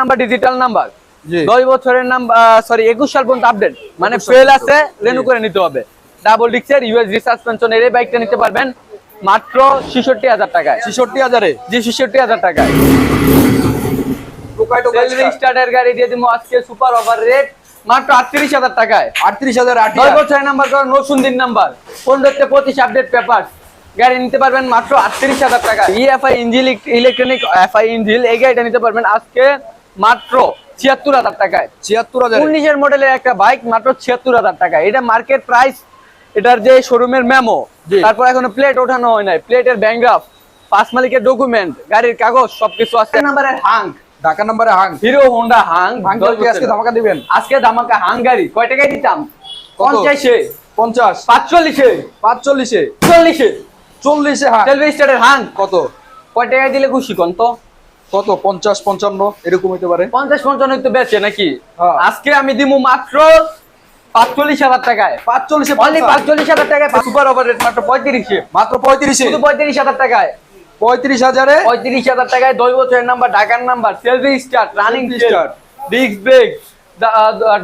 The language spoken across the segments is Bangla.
Number digital number. দশ বছরের নাম্বার সরি একুশ সাল পর্যন্ত আপডেট মানে ফেল আছে রেনু করে নিতে হবে। ডাবল ডিক্সের ইউএসডি সাসপেনশনের এই বাইকটা নিতে পারবেন মাত্র ছেষট্টি হাজার টাকায়। ছেষট্টি হাজারে? জি ছেষট্টি হাজার টাকায়। টোকাই টোকাই সেলফি স্টার্টের গাড়ি দিয়ে দিব আজকে সুপার ওভার রেট মাত্র আটত্রিশ হাজার টাকায়। আটত্রিশ হাজার বছরের নাম্বার করেন নসুন্দিন নাম্বার। পনেরোতে পঁচিশ আপডেট পেপার গাড়ি নিতে পারবেন মাত্র আটত্রিশ হাজার টাকা EFI engine electronic FI engine এই গাড়িটা নিতে পারবেন আজকে মাত্র ছিয়াত্তর হাজার টাকায়। ছিয়াত্তর হাজার? উনিশের মডেলের একটা বাইক মাত্র ছিয়াত্তর হাজার টাকা এটা মার্কেট প্রাইস এটার যে শোরুমের মেমো তারপর এখনও প্লেট ওঠানো হয় নাই। প্লেটের ব্যাংগ্রাফ পাঁচ মালিকের ডকুমেন্ট গাড়ির কাগজ সবকিছু আছে। নাম্বারের হাং ঢাকা নাম্বারে হাং হিরো হোন্ডা হাং আজকে ধামাকা দিবেন? আজকে ধামাকা হাং গাড়ি। কয় টাকায় দিতাম? পঞ্চাশে। পঞ্চাশ। পাঁচচল্লিশে। পাঁচচল্লিশে। চল্লিশে। চল্লিশে হাং হাং কত? কয় টাকায় দিলে খুশি কোন তো? কত? পঞ্চাশ পঞ্চান্ন? এরকম হতে পারে। পঞ্চাশ পঞ্চান্ন তো বেচে নাকি? হ্যাঁ। আজকে আমি দিমু মাত্র পাঁচচল্লিশ হাজার টাকায়। পাঁচচল্লিশে অনলি পাঁচচল্লিশ হাজার টাকায় সুপার ওভার রেট মাত্র পঁয়ত্রিশে। মাত্র পঁয়ত্রিশে? শুধু পঁয়ত্রিশ হাজার টাকায়। পঁয়ত্রিশ হাজারে? পঁয়ত্রিশ হাজার টাকায় দশ বছরের নাম্বার ঢাকার number selfie start running start disc brake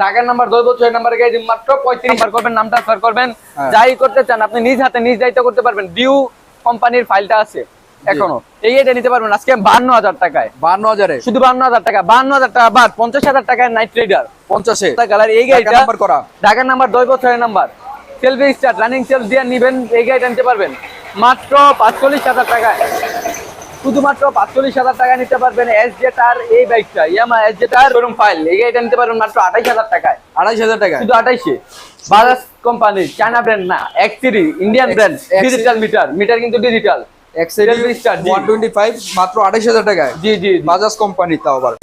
ঢাকার নাম্বার দশ বছরের নাম্বার গাড়ি মাত্র পঁয়ত্রিশ। নাম্বার করবেন নাম ট্রান্সফার করবেন। হ্যাঁ। যাই করতে চান আপনি নিজ হাতে নিজ দায়িত্ব করতে পারবেন। ডিউ কোম্পানির ফাইলটা আছে। এখনও। এই এটা নিতে পারবেন আজকে বান্ন হাজার টাকায়। বান্ন হাজারে। শুধু বান্ন হাজার টাকা। বান্ন হাজার টাকা বাদ পঞ্চাশ হাজার টাকায় নাইট ট্রেডার পঞ্চাশে। কালার এই গাড়িটা করা। ঢাকার নাম্বার দশ বছরের number selfie start running self দিয়ে নিবেন এই গাড়িটা নিতে পারবেন। মাত্র পাঁচচল্লিশ হাজার টাকায়। শুধুমাত্র পাঁচচল্লিশ হাজার টাকা নিতে পারবেন এস জে তার এই বাইকটা ইয়ামা এস জে তার শোরুম ফাইল এই গাড়িটা নিতে পারবেন মাত্র আঠাইশ হাজার টাকায়। আড়াইশ হাজার টাকা শুধু আঠাইশে। বাজাজ কোম্পানি চায়না ব্র্যান্ড না এক সিরি Indian brand digital meter meter কিন্তু ডিজিটাল টোয়েন্টি ফাইভ মাত্র আড়াইশ হাজার টাকায়। জি জি। বাজাজ কোম্পানি তাও আবার।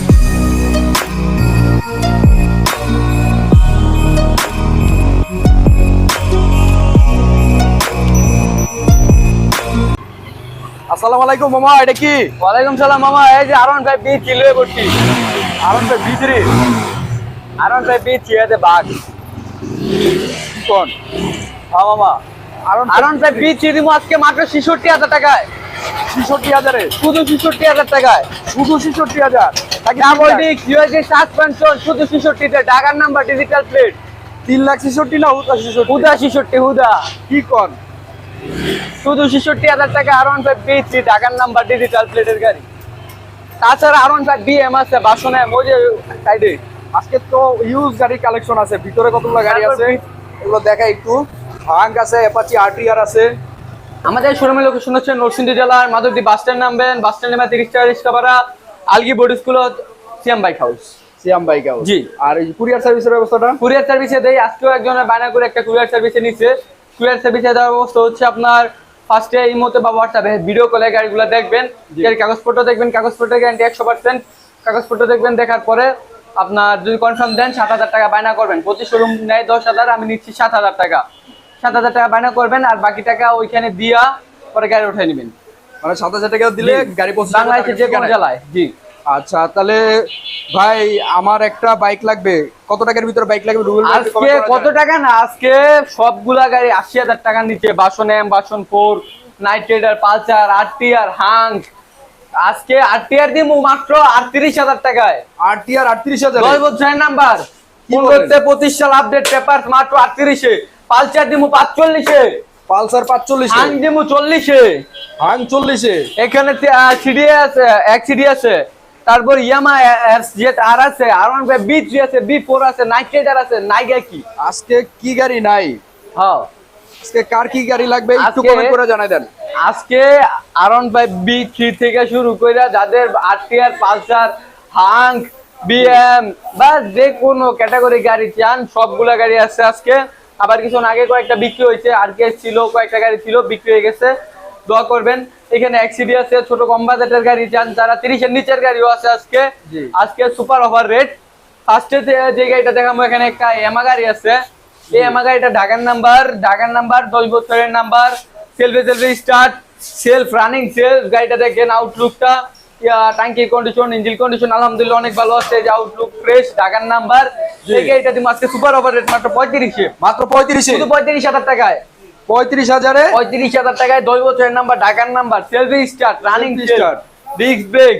আসসালামু আলাইকুম মামা এটা কি? ওয়ালাইকুম সালাম মামা এই যে আরন ভাই বি কিলো করছি আরন ভাই ভিতরে আরন ভাই বি চিয়াতে বাঘ। কোন? হ্যাঁ মামা। আরন ভাই বি আজকে মাত্র ছেষট্টি হাজার টাকায়। ছেষট্টি হাজারে শুধু ছেষট্টি হাজার টাকায়। শুধু ছেষট্টি হাজার। ডাবল ডিক ইউএসডি সাসপেনশন শুধু ছেষট্টিতে ঢাকার নাম্বার ডিজিটাল প্লেট তিন লাখ ছেষট্টি না হুদা ছেষট্টি? হুদা ছেষট্টি হুদা। কি কন? শুধু ছেষট্টি হাজার টাকা আর ওয়ান ফাইভ বিচি ঢাকার নাম্বার ডিজিটাল প্লেটের গাড়ি। তাছাড়া আর ওয়ান ফাইভ বিএম আছে বাসনে মজে সাইডে আজকে তো ইউজ গাড়ির কালেকশন আছে ভিতরে কতগুলো গাড়ি আছে? এগুলো দেখা একটু। ভাঙ্ক আছে অ্যাপাচি আরটিআর আছে। আমাদের শোরুমের লোকেশন হচ্ছে নরসিংদী জেলার মাধবদী বাস স্ট্যান্ড নামবেন বাস স্ট্যান্ড নেমে তিরিশ টাকা রিক্সা ভাড়া Algi board school CM bike house Siam bike house জি। আর কুরিয়ার সার্ভিসের ব্যবস্থাটা? কুরিয়ার সার্ভিসে দেই আজকেও একজনের বায়না করে একটা কুরিয়ার সার্ভিসে নিচ্ছে কুরিয়ার সার্ভিসে দেওয়ার ব্যবস্থা হচ্ছে আপনার ফার্স্টে এই মতে বা হোয়াটসঅ্যাপে ভিডিও কলে গাড়িগুলো দেখবেন। কাগজপত্র দেখবেন কাগজপত্রের গ্যারান্টি একশো পার্সেন্ট কাগজপত্র দেখবেন দেখার পরে আপনার যদি কনফার্ম দেন সাত হাজার টাকা বায়না করবেন। প্রতি শোরুম নেয় দশ হাজার আমি নিচ্ছি সাত হাজার টাকা। সাত হাজার টাকা বায়না করবেন আর বাকি টাকা ওইখানে দিয়া পরে গাড়ি উঠাই নেবেন। মানে সাত হাজার টাকা দিলে গাড়ি যাবে যে কোনো জেলায় জি। আচ্ছা তাহলে ভাই আমার একটা বাইক লাগবে। কত টাকার ভিতরে বাইক লাগবে আজকে কত টাকা না আজকে সবগুলা গাড়ি আশি হাজার টাকার নিচে বাসন এম বাসন four Knight Rider Pulsar RTR Hunk আজকে আরটিআর দিব মাত্র আটত্রিশ হাজার টাকায়। আরটিআর আটত্রিশ হাজার? দশ বছরের নাম্বার? পনেরোতে পঁচিশ সাল আপডেট পেপার মাত্র আটত্রিশে। পালসার দিব পাঁচচল্লিশে। পালসার পাঁচচল্লিশে। হাঙ্ক দিব চল্লিশে। হাং চল্লিশে। এখানে সিডি আছে এক সিডি আছে। তারপর ইয়ামা জেট আর আছে আর ওয়ান বি থ্রি আছে বি ফোর আছে নাইট রাইডার আছে নাইগা কি? আজকে কি গাড়ি নাই? হ্যাঁ। আজকে কার কি গাড়ি লাগবে একটু কমেন্ট করে জানাই দেন। আজকে আরন ফাইভ বি থ্রি থেকে শুরু করে যাদের আরটিআর পালসার হাঙ্ক বিএম বা যে কোনো ক্যাটাগরি গাড়ি চান সবগুলা গাড়ি আছে আজকে। আবার কিছু আগে কয়েকটা বিক্রি হয়েছে আর কে ছিল কয়েকটা গাড়ি ছিল বিক্রি হয়ে গেছে। দোয়া করবেন এখানে এক্সিডি আছে ছোট কম বাজেটের গাড়ি চান যারা তিরিশের নিচের গাড়িও আছে আজকে। আজকে সুপার ওভার রেট ফার্স্টে যে গাড়িটা দেখাবো এখানে একটা এমা গাড়ি আছে। এই এমা গাড়িটা ঢাকার নাম্বার ঢাকার নাম্বার দশ বছরের নাম্বার সেলফে সেলফে স্টার্ট সেলফ রানিং সেলফ গাড়িটা দেখেন আউটলুকটা ট্যাঙ্কির কন্ডিশন ইঞ্জিন কন্ডিশন আলহামদুলিল্লাহ অনেক ভালো আছে। যে আউটলুক ফ্রেশ ঢাকার নাম্বার। এই গাড়িটা তুমি আজকে সুপার ওভার রেট মাত্র পঁয়ত্রিশে। মাত্র পঁয়ত্রিশে? শুধু পঁয়ত্রিশ হাজার টাকায়। পঁয়ত্রিশ হাজারে? পঁয়ত্রিশ হাজার টাকায় দশ বছরের নাম্বার ঢাকার number selfie start running start disc brake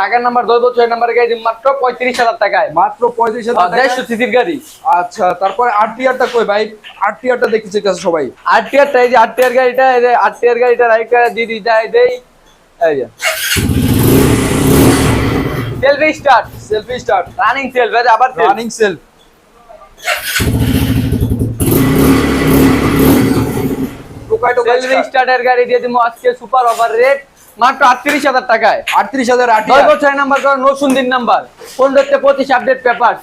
ঢাকার নাম্বার দশ বছরের নাম্বার গাড়ি মাত্র পঁয়ত্রিশ হাজার টাকায়। মাত্র পঁয়ত্রিশ হাজার দেড়শো সিসির গাড়ি। আচ্ছা তারপরে আরটিআরটা কই ভাই? আরটিআরটা দেখতে চাইতেছে সবাই। আরটিআরটা এই যে আরটিআর গাড়িটা এই যে আরটিআর গাড়িটা রাইকা দিদি যায় দেই। এই যে selfie start selfie start running self আবার রানিং সেলফ স্টার্টের গাড়ি দিয়ে দিমু আজকে সুপার রেট মাত্র আটত্রিশ হাজার টাকায় আটত্রিশ হাজার বছরের নাম্বার করা নতুন দিন নাম্বার পনেরো থেকে পঁচিশ আপডেট পেপার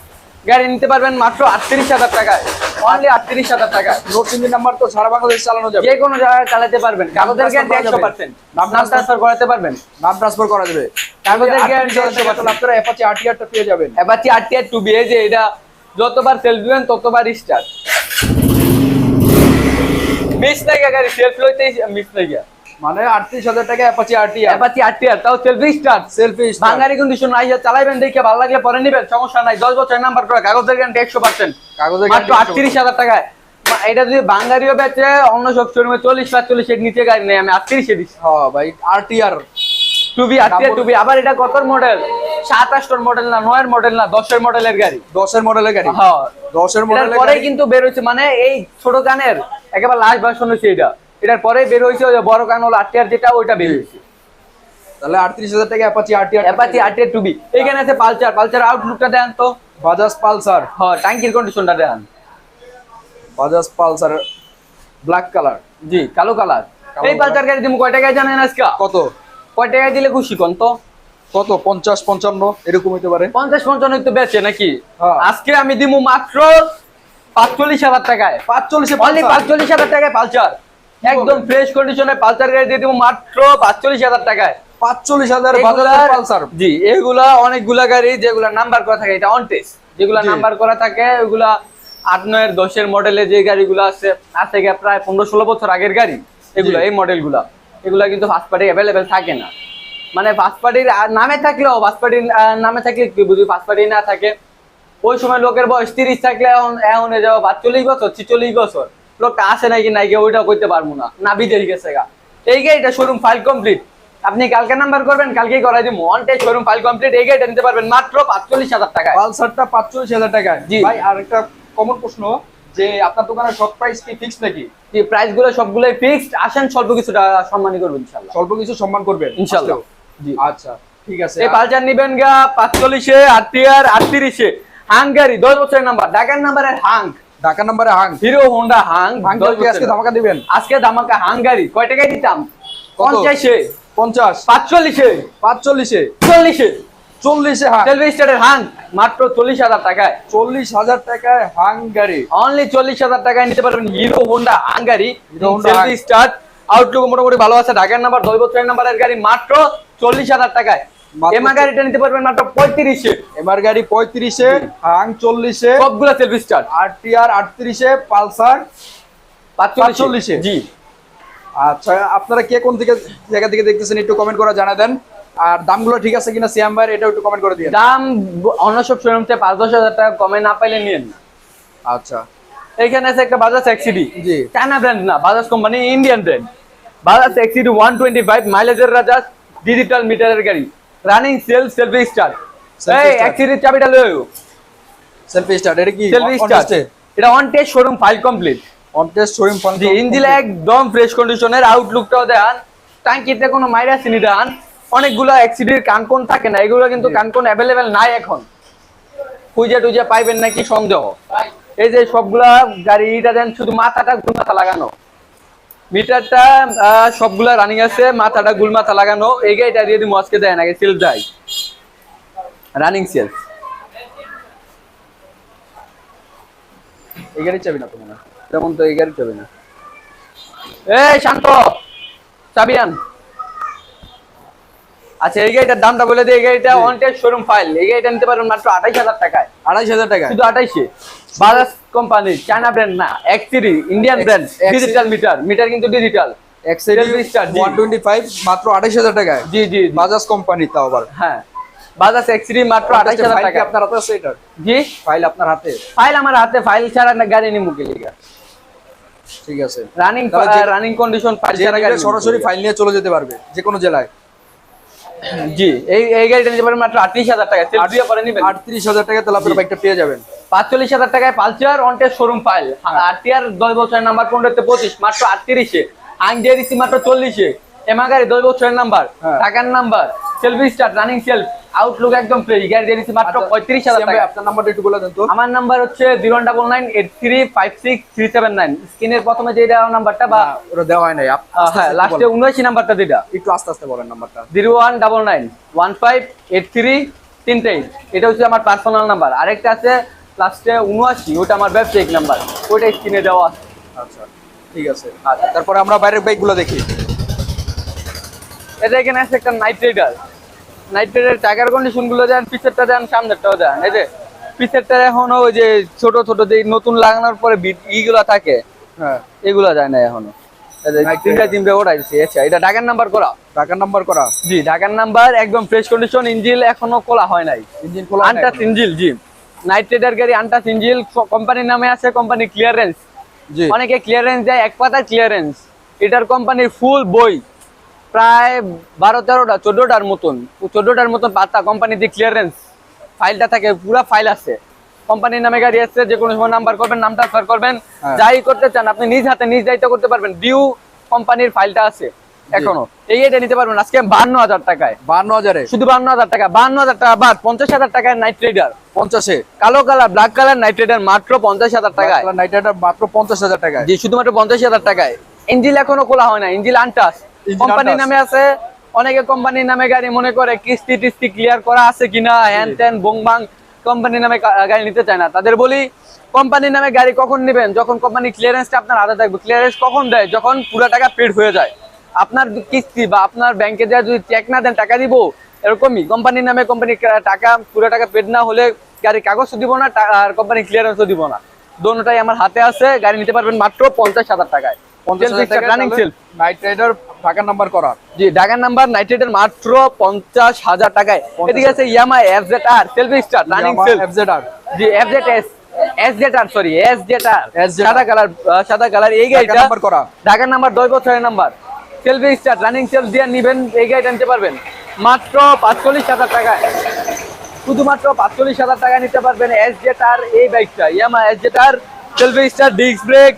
গাড়ি নিতে পারবেন মাত্র আটত্রিশ হাজার টাকায়। অনলি আটত্রিশ হাজার টাকায়। নোট নতুন নাম্বার তো সারা বাংলাদেশ চালানো যাবে। যে কোনো জায়গায় চালাতে পারবেন। কাগজের transfer গ্যারান্টি একশো পার্সেন্ট নাম ট্রান্সফার করাতে পারবেন। নাম ট্রান্সফার করা যাবে। কাগজের গ্যারান্টি একশো আপনারা অ্যাপাচি আরটিআরটা পেয়ে যাবেন। এবার আরটিআর টু বি যে এটা যতবার সেল দিবেন ততবার স্টার্ট মিস নাই গাড়ি সেলফ লইতেই মিস নাই মানে আটত্রিশ হাজার টাকা অ্যাপাচি আরটিআর এবার আরটিআর তাও সেলফি স্টার্ট সেলফি বাঙালি কন্ডিশন নাই চালাইবেন দেখে ভালো লাগলে পরে নিবেন সমস্যা নাই। দশ বছরের নাম্বার করা কাগজের গ্যারান্টি একশো পার্সেন্ট কাগজের মাত্র আটত্রিশ হাজার টাকায়। মা- এটা যদি বাঙালিও বেচে অন্য সব শোরুমে চল্লিশ পাঁচচল্লিশ এর নিচে গাড়ি নেই আমি আটত্রিশে দিচ্ছি হ্যাঁ ভাই আরটিআর টুবি আটত্রিশ টুবি আবার এটা কত মডেল সাত আষ্টর মডেল না নয়ের মডেল না দশের মডেলের গাড়ি? দশের মডেলের গাড়ি? হ্যাঁ। দশের মডেলের পরে কিন্তু বের হয়েছে মানে এই ছোট গানের একেবারে লাস্ট ভার্সন হচ্ছে এটা। এটার পরে বের হয়েছে ওই বড় কান হলো আটটিয়ার যেটা ওইটা বের হয়েছে। তাহলে আটত্রিশ হাজার টাকা অ্যাপাচি আরটিআর অ্যাপাচি আটটিয়ার টুবি এখানে আছে পালচার পালচার আউটলুকটা দেন তো। বাজাজ পালসার। হ্যাঁ ট্যাঙ্কির কন্ডিশনটা দেন। বাজাজ পালসার ব্ল্যাক কালার জি কালো কালার এই। পালচার গাড়ি তুমি কয় টাকায় জানেন আজকে? কত? কয় টাকায় দিলে খুশি কোন তো? কত? পঞ্চাশ পঞ্চান্ন এরকম হইতে পারে। পঞ্চাশ পঞ্চান্ন তো বেচে নাকি? হ্যাঁ। আজকে আমি দিমু মাত্র পাঁচচল্লিশ হাজার টাকায়। পাঁচচল্লিশে পাঁচচল্লিশ হাজার টাকায় পালচার একদম ফ্রেশ কন্ডিশনে পালচার গাড়ি দিয়ে দিব মাত্র পাঁচচল্লিশ হাজার টাকায়। পাঁচচল্লিশ হাজার পালসার জি এগুলা অনেকগুলা গাড়ি যেগুলা নাম্বার করা থাকে এটা অন টেস্ট যেগুলা নাম্বার করা থাকে ওগুলা আট নয়ের দশের মডেলে যে গাড়িগুলো আছে আছে গিয়ে প্রায় পনেরো ষোলো বছর আগের গাড়ি এগুলা। এই মডেলগুলা এগুলা কিন্তু ফার্স্ট পার্টি অ্যাভেলেবেল থাকে না। মানে ফার্স্ট পার্টির নামে থাকলেও ফার্স্ট পার্টির নামে থাকলে কি বুঝি ফার্স্ট পার্টি না থাকে ওই সময় লোকের বয়স তিরিশ থাকলে এখন এখন যাব পাঁচচল্লিশ বছর ছিচল্লিশ বছর। লোকটা আসে নাকি নাকি ওইটা করতে পারব না। না বিদেশ গেছে গা। এই গাড়িটা শোরুম ফাইল কমপ্লিট আপনি কালকে নাম্বার করবেন কালকেই করাই দিব। টাইম শোরুম ফাইল কমপ্লিট এই গাড়িটা নিতে পারবেন মাত্র পাঁচচল্লিশ হাজার টাকায়। পালসারটা পাঁচচল্লিশ হাজার টাকায়। জি। ভাই আর একটা কমন প্রশ্ন যে আপনার দোকানের সব প্রাইস কি ফিক্স নাকি? যে প্রাইসগুলো সবগুলোই ফিক্সড আসেন স্বল্প কিছুটা সম্মানই করবেন ইনশাল্লাহ স্বল্প কিছু সম্মান করবেন। ইনশাল্লাহ। জি। আচ্ছা ঠিক আছে। এই পালচার নিবেন গা পাঁচচল্লিশে আটটিয়ার আটত্রিশে। হাঙ্গারি দশ বছরের নাম্বার ঢাকার নাম্বারের হাং ঢাকা নাম্বারে হাং। হিরো হোন্ডা হাং হাং কি আজকে ধামাকা দিবেন? আজকে ধামাকা হাঙ্গারি কয় টাকায় দিতাম? পঞ্চাশে। পঞ্চাশ। পাঁচচল্লিশে। পাঁচচল্লিশে। চল্লিশে। চল্লিশে হাং। স্টারের হাং মাত্র চল্লিশ হাজার টাকায়। চল্লিশ হাজার টাকায় হাং গাড়ি। অনলি চল্লিশ হাজার টাকায় নিতে পারবেন Hero Honda selfie star outlook মোটামুটি ভালো আছে। ঢাকার নাম্বার দশ বছরের নাম্বারের গাড়ি মাত্র চল্লিশ হাজার টাকায়। মাত্র এমা গাড়িটা নিতে পারবেন মাত্র পঁয়ত্রিশে। এমআর গাড়ি পঁয়ত্রিশে হাং চল্লিশে সবগুলো সেলফি স্টার আরটিআর আটত্রিশে পালসার পাঁচচল্লিশে। জি। আচ্ছা আপনারা কে কোন থেকে জায়গা থেকে দেখতেছেন একটু কমেন্ট করে জানা দেন। আর দামগুলো ঠিক আছে কিনা সিয়াম ভাই এটা একটু কমেন্ট করে দিয়ে দাম অন্য সব শোরুম থেকে পাঁচ দশ হাজার টাকা কমে না পাইলে নিয়েন আচ্ছা। এখানে আছে একটা বাজাজ এক্সিডি জি। চায়না ব্র্যান্ড না Bajaj company Indian brand Bajaj XCD one twenty five মাইলেজের রাজা ডিজিটাল মিটারের গাড়ি। রানিং সেল সেলফি স্টার এই. এক্সিডির চাবিটা লইও সেলফি স্টার্ট এটা কি? সেলফি স্টার এটা on test showroom file complete on test showroom fun জি ইঞ্জিল একদম ফ্রেশ কন্ডিশনের আউটলুকটাও দেখান। টাঙ্কিতে কোনো মাইরাস নি দেখান অনেকগুলো এক্সিডির কানকোন থাকে না এগুলো কিন্তু কানকন অ্যাভেলেবেল নাই এখন। খুঁজে টুজে পাইবেন নাকি সন্দেহ? এই যে সবগুলা গাড়িটা দেন শুধু মাথাটা মাথা লাগানো। মিটারটা সবগুলা রানিং আছে, মাথাটা গুল মাথা লাগানো। এই গাড়িটা দিয়ে দিই আজকে দেয় নাকি সেল দেয়। রানিং সেলস এই গাড়ি চাবি না তোমার? যেমন তো এই গাড়ি চাবি না। এই, শান্ত! চাবি আন। আচ্ছা এই গাড়িটার দামটা বলে দিই এই গাড়িটা। ওয়ান টেস্ট শোরুম ফাইল এই গাড়িটা নিতে পারবেন মাত্র আঠাইশ হাজার টাকায়। হাজার টাকা শুধু আঠাইশে। বাজাজ কোম্পানি চায়না ব্র্যান্ড না XCD Indian brand digital meter meter কিন্তু ডিজিটাল মাত্র আড়াইশ হাজার টাকায়? জি জি। বাজাজ কোম্পানি তাও আবার। হ্যাঁ। বাজাজ এক্সিডি মাত্র আঠাইশ হাজার টাকা আপনার হাতে আছে এটার? জি। ফাইল আপনার হাতে? ফাইল আমার হাতে ফাইল ছাড়া না গাড়ি নিমু কি লিগা? ঠিক আছে। রানিং রানিং কন্ডিশন ফাইল ছাড়া গাড়ি সরাসরি ফাইল নিয়ে চলে যেতে পারবে যে কোনো জেলায়। জি এই এই গাড়িটা নিতে পারেন মাত্র আটত্রিশ হাজার টাকা সেলফ দিয়ে পরে নিবেন। আটত্রিশ হাজার টাকা তাহলে আপনার বাইকটা পেয়ে যাবেন। পাঁচচল্লিশ হাজার টাকায় পালচার অন্টে শোরুম ফাইল আরটিআর দশ বছরের নাম্বার পনেরোতে পঁচিশ মাত্র আটত্রিশে। আংজে দিচ্ছি মাত্র চল্লিশে। এমা গাড়ি দশ বছরের নাম্বার হ্যাঁ। টাকার number selfie start running self outlook একদম ফ্রেশ গাড়ি দিয়ে দিচ্ছি মাত্র পঁয়ত্রিশ হাজার টাকা। আপনার নাম্বারটা একটু বলে দেন তো। আমার নাম্বার হচ্ছে zero double nine eight three five six three seven nine. স্ক্রিনের প্রথমে যে দেওয়া নাম্বারটা বা ওটা দেওয়া হয় নাই। হ্যাঁ লাস্টে। উনআশি নাম্বারটা যেটা। একটু আস্তে আস্তে বলেন নাম্বারটা। Zero one double nine one five eight three তিনটেই এটা হচ্ছে আমার পার্সোনাল নাম্বার। আরেকটা আছে লাস্টে উনআশি ওটা আমার ব্যবসায়িক নাম্বার। ওইটা স্ক্রিনে দেওয়া আছে। আচ্ছা ঠিক আছে। আচ্ছা। তারপরে আমরা বাইরের বাইকগুলো দেখি। এটা এখানে আছে একটা নাইট রাইডার নাইট রাইডার টাকার কন্ডিশনগুলো দেন পিছেরটা দেন সামনেরটাও দেন। এই যে পিছেরটা এখনও ওই যে ছোট ছোট যে নতুন লাগানোর পরে ইগুলা থাকে হ্যাঁ। এগুলা যায় না এখনও। তিনটা তিনটা আচ্ছা এটা ঢাকার নাম্বার করা। নাম্বার করা। জি ঢাকার নাম্বার একদম ফ্রেশ কন্ডিশন ইঞ্জিল এখনও খোলা হয় নাই। ইঞ্জিন খোলা আনটাচ ইঞ্জিল জি। নাইট রাইডার গাড়ি ইঞ্জিল কোম্পানির নামে আছে কোম্পানি ক্লিয়ারেন্স জি। অনেকে ক্লিয়ারেন্স দেয় এক পাতা ক্লিয়ারেন্স এটার কোম্পানির ফুল বই। প্রায় বারো তেরোটা চোদ্দটার মতন। চোদ্দটার মতন পাতা কোম্পানিতে ক্লিয়ারেন্স ফাইলটা থাকে পুরো ফাইল আছে। কোম্পানির নামে গাড়ি আছে যে কোনো সময় নাম্বার করবেন নাম ট্রান্সফার করবেন। হ্যাঁ। যাই করতে চান আপনি নিজ হাতে নিজ দায়িত্ব করতে পারবেন। ডিউ কোম্পানির ফাইলটা আছে এখনও। এই এটা নিতে পারবেন আজকে বান্ন হাজার টাকায়। বান্ন হাজারে? শুধু বান্ন হাজার টাকা। বান্ন হাজার টাকা বাদ পঞ্চাশ হাজার টাকায় নাইট রাইডার পঞ্চাশে? কালো colour black colour Knight Rider মাত্র পঞ্চাশ হাজার টাকায়। নাইট রাইডার মাত্র পঞ্চাশ হাজার টাকায়? জি শুধুমাত্র পঞ্চাশ হাজার টাকায়। ইঞ্জিল এখনও খোলা হয় না। ইঞ্জিল আনটাস Engine কোম্পানির নামে আছে অনেকে কোম্পানির নামে গাড়ি মনে করে কিস্তি টিস্তি ক্লিয়ার করা আছে কিনা হ্যান ত্যান বংবাং কোম্পানির নামে গাড়ি নিতে চায় না। তাদের বলি কোম্পানির নামে গাড়ি কখন নেবেন? যখন কোম্পানি ক্লিয়ারেন্সটা আপনার হাতে থাকবে ক্লিয়ারেন্স কখন দেয়? যখন পুরো টাকা পেড হয়ে যায়। আপনার কিস্তি বা আপনার ব্যাংকে দেওয়া যদি চেক না দেন টাকা দিব এরকমই। কোম্পানির নামে কোম্পানি টাকা পুরো টাকা পেড না হলে গাড়ির কাগজও দিব না আর কোম্পানি ক্লিয়ারেন্সও দিব না। দোনোটাই আমার হাতে আছে গাড়ি নিতে পারবেন মাত্র পঞ্চাশ হাজার টাকায়। নাম্বার করা জি ঢাকার নাম্বার নাইট রাইডার মাত্র পঞ্চাশ হাজার টাকায়। এদিকে আছে Yamaha F Z R selfie star running self FZ জি F Z S S Z sorry S Z সাদা কালার সাদা কালার এই গাড়িটা নাম্বার করা। ঢাকার নাম্বার দশ বছরের number selfie star running self দিয়ে নিবেন এই গাড়িটা নিতে পারবেন। মাত্র পাঁচচল্লিশ হাজার টাকায়। শুধুমাত্র পাঁচচল্লিশ হাজার টাকা নিতে পারবেন এস জেড আর এই বাইকটা Yamaha S Z R selfie star disc brake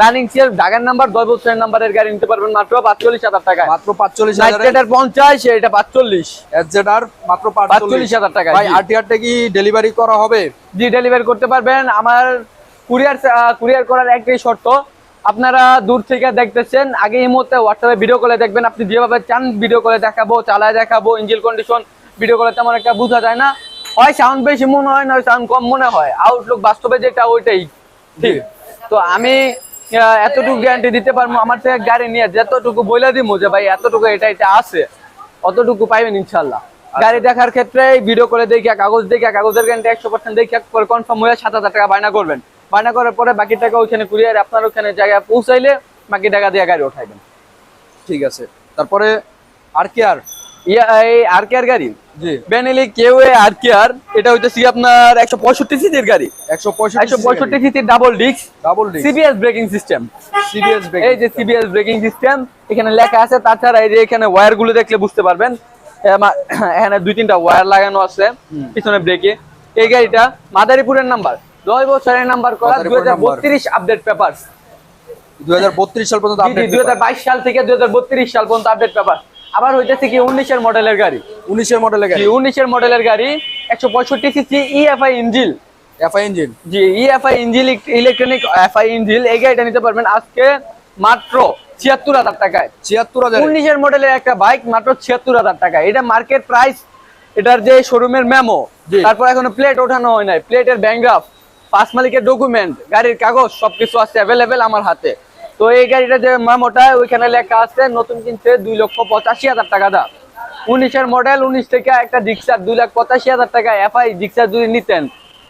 running self ঢাকার নাম্বার দশ বছরের নাম্বারের গাড়ি নিতে পারবেন মাত্র পাঁচচল্লিশ হাজার টাকা মাত্র পাঁচচল্লিশ হাজার পঞ্চাশ এটা পাঁচচল্লিশ। এফজেড আর মাত্র পাঁচচল্লিশ। হাজার টাকা, ভাই। আরটিআরটা কি ডেলিভারি করা হবে? জি ডেলিভারি করতে পারবেন। আমার কুরিয়ার কুরিয়ার করার একটাই শর্ত আপনারা দূর থেকে দেখতেছেন আগে এই মুহূর্তে হোয়াটসঅ্যাপে ভিডিও কলে দেখবেন। আপনি যেভাবে চান ভিডিও কলে দেখাবো চালায় দেখাবো ইঞ্জিন কন্ডিশন ভিডিও কলে তেমন একটা বোঝা যায় না। হয় সাউন্ড বেশি মনে হয় না সাউন্ড কম মনে হয়। আউটলুক বাস্তবে যেটা ওইটাই। ঠিক। তো আমি এতটুকু গ্যারান্টি দিতে পারব আমার থেকে গাড়ি নিয়ে যতটুকু বলে দিব যে ভাই এতটুকু এটা এটা আছে অতটুকু পাইবেন ইনশাল্লাহ গাড়ি দেখার ক্ষেত্রে ভিডিও করে দেখে কাগজ দেখে কাগজের গ্যারান্টি একশো পার্সেন্ট দেখে পরে কনফার্ম হয়ে সাত হাজার টাকা বায়না করবেন। বায়না করার পরে বাকি টাকা ওইখানে কুরিয়ার আপনার ওখানে জায়গায় পৌঁছাইলে বাকি টাকা দিয়ে গাড়ি উঠাইবেন ঠিক আছে। তারপরে আর কি আর? আর কে আর গাড়ি? জি। বেনেলি কেউ আর কে আর এটা হইতেছি আপনার একশো পঁয়ষট্টি সিসির গাড়ি? একশো একশো পঁয়ষট্টি সিসির double disc double CBS braking system CBS এই যে সিবিএস ব্রেকিং সিস্টেম এখানে লেখা আছে তাছাড়া এই যে এখানে ওয়্যারগুলো দেখলে বুঝতে পারবেন। এখানে দুই তিনটা ওয়্যার লাগানো আছে পিছনে ব্রেকে এই গাড়িটা মাদারীপুরের নাম্বার দশ বছরের নাম্বার করা মাদারীপুরের হাজার বত্রিশ আপডেট পেপার দুই হাজার বত্রিশ সাল পর্যন্ত আপডেট দুই হাজার বাইশ সাল থেকে দুই হাজার বত্রিশ সাল পর্যন্ত আপডেট পেপার আবার হইতেছে কি উনিশের মডেলের গাড়ি? উনিশের মডেলের গাড়ি? উনিশের মডেলের গাড়ি একশো পঁয়ষট্টি CC EFI engine FI engine জি EFI engine electronic FI engine এই গাড়িটা নিতে পারবেন আজকে মাত্র ছিয়াত্তর হাজার টাকায়। ছিয়াত্তর হাজার। উনিশের মডেলের একটা বাইক মাত্র ছিয়াত্তর হাজার টাকা এটা মার্কেট প্রাইস এটার যে শোরুমের মেমো তারপর এখনও প্লেট ওঠানো হয় নাই। প্লেটের ব্যাংগ্রাফ পাঁচ মালিকের ডকুমেন্ট গাড়ির কাগজ সবকিছু আছে অ্যাভেলেবেল আমার হাতে। তো এই গাড়িটা যে মেমোটা ওইখানে লেখা আছে নতুন কিনছে দুই লক্ষ পঁচাশি হাজার টাকা দাম। উনিশের মডেল উনিশ থেকে একটা জিক্সার দুই লাখ পঁচাশি হাজার টাকা এফআই জিক্সার যদি নিতেন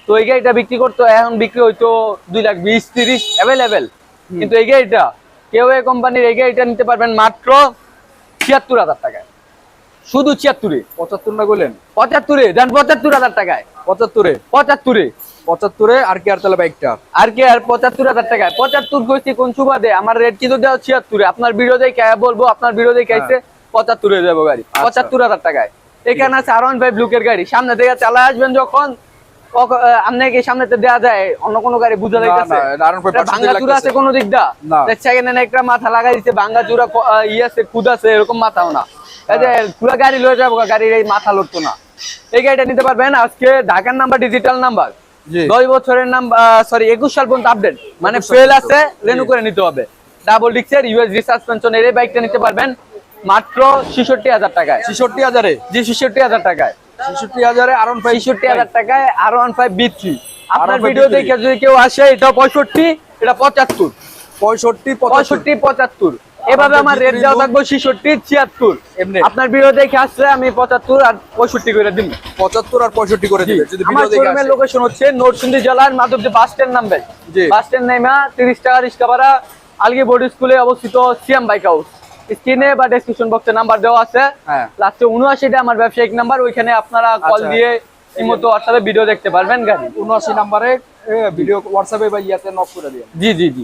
তো এই গাড়িটা বিক্রি করতো এখন বিক্রি হইতো দুই লাখ বিশ তিরিশ অ্যাভেলেবেল কিন্তু এই গাড়িটা কেউ এই কোম্পানির এই গাড়িটা নিতে পারবেন মাত্র ছিয়াত্তর হাজার টাকায়। শুধু ছিয়াত্তরে। পঁচাত্তর না বললেন? পঁচাত্তরে দেন পঁচাত্তর হাজার টাকায়। পঁচাত্তরে? পঁচাত্তরে। পঁচাত্তরে আর কি আর তাহলে বাইকটা? আর কি আর পঁচাত্তর হাজার টাকায়? পঁচাত্তর কইছি কোন সুবাদে আমার রেট কিন্তু দেওয়া ছিয়াত্তরে। আপনার বিরোধে কে বলব আপনার বিরোধে হ্যাঁ। কেছে পঁচাত্তরে যাব গাড়ি। আচ্ছা। পঁচাত্তর হাজার টাকায়। এখানে আছে আর ওয়ান ফাইভ লুকের গাড়ি। সামনে থেকে চালায় আসবেন যখন দেওয়া যায় অন্য কোনো গাড়ি বুঝা যাইতেছে না, এটা R15 এটা ভাঙ্গা চূড়া আছে কোনো দিক দা? একটা মাথা লাগাই দিচ্ছে ই আছে কুদ আছে এরকম মাথাও না। যে পুরো গাড়ি লয়ে যাব গাড়ির এই মাথা লড়তো না। এই গাড়িটা নিতে পারবেন আজকে ঢাকার নাম্বার ডিজিটাল নাম্বার। দশ বছরের নাম সরি একুশ সাল পর্যন্ত আপডেট মানে ফেল আছে রেনু করে নিতে হবে। ডাবল ডিক্সের ইউএসডি সাসপেনশন এর এই বাইকটা নিতে পারবেন মাত্র ছেষট্টি হাজার টাকায়। ছেষট্টি হাজারে? জি ছেষট্টি হাজার টাকায়। ছেষট্টি হাজারে আরন ফাইভ ছেষট্টি হাজার টাকায় R one five V three আপনার ভিডিও দেখে যদি কেউ আসে এটা পঁয়ষট্টি এটা পঁচাত্তর। পঁয়ষট্টি পঁয়ষট্টি পঁচাত্তর। এভাবে আমার রেট দেওয়া থাকবে ছেষট্টি ছিয়াত্তর। এমনি। আপনার ভিডিও দেখে আসলে আমি পঁচাত্তর আর পঁয়ষট্টি করে দিব পঁচাত্তর আর পঁয়ষট্টি করে দিবে আমার শোরুমের লোকেশন হচ্ছে নরসিংদী জেলার মাধবদী বাস স্ট্যান্ড নামবে। বাস স্ট্যান্ড নেমা তিরিশ টাকা রিক্সা ভাড়া আলগি বোর্ড স্কুলে অবস্থিত সিএম বাইক হাউস স্ক্রিনে বা ডেসক্রিপশন বক্সে নাম্বার দেওয়া আছে। হ্যাঁ। লাস্টে উনআশিটা আমার ব্যবসায়িক নাম্বার ওইখানে আপনারা কল আচ্ছা। দিয়ে ইমতো হোয়াটসঅ্যাপে ভিডিও দেখতে পারবেন গাড়ি। উনআশি নাম্বারে ভিডিও হোয়াটসঅ্যাপে বা ইয়াতে নক করে দিয়ে জি জি জি।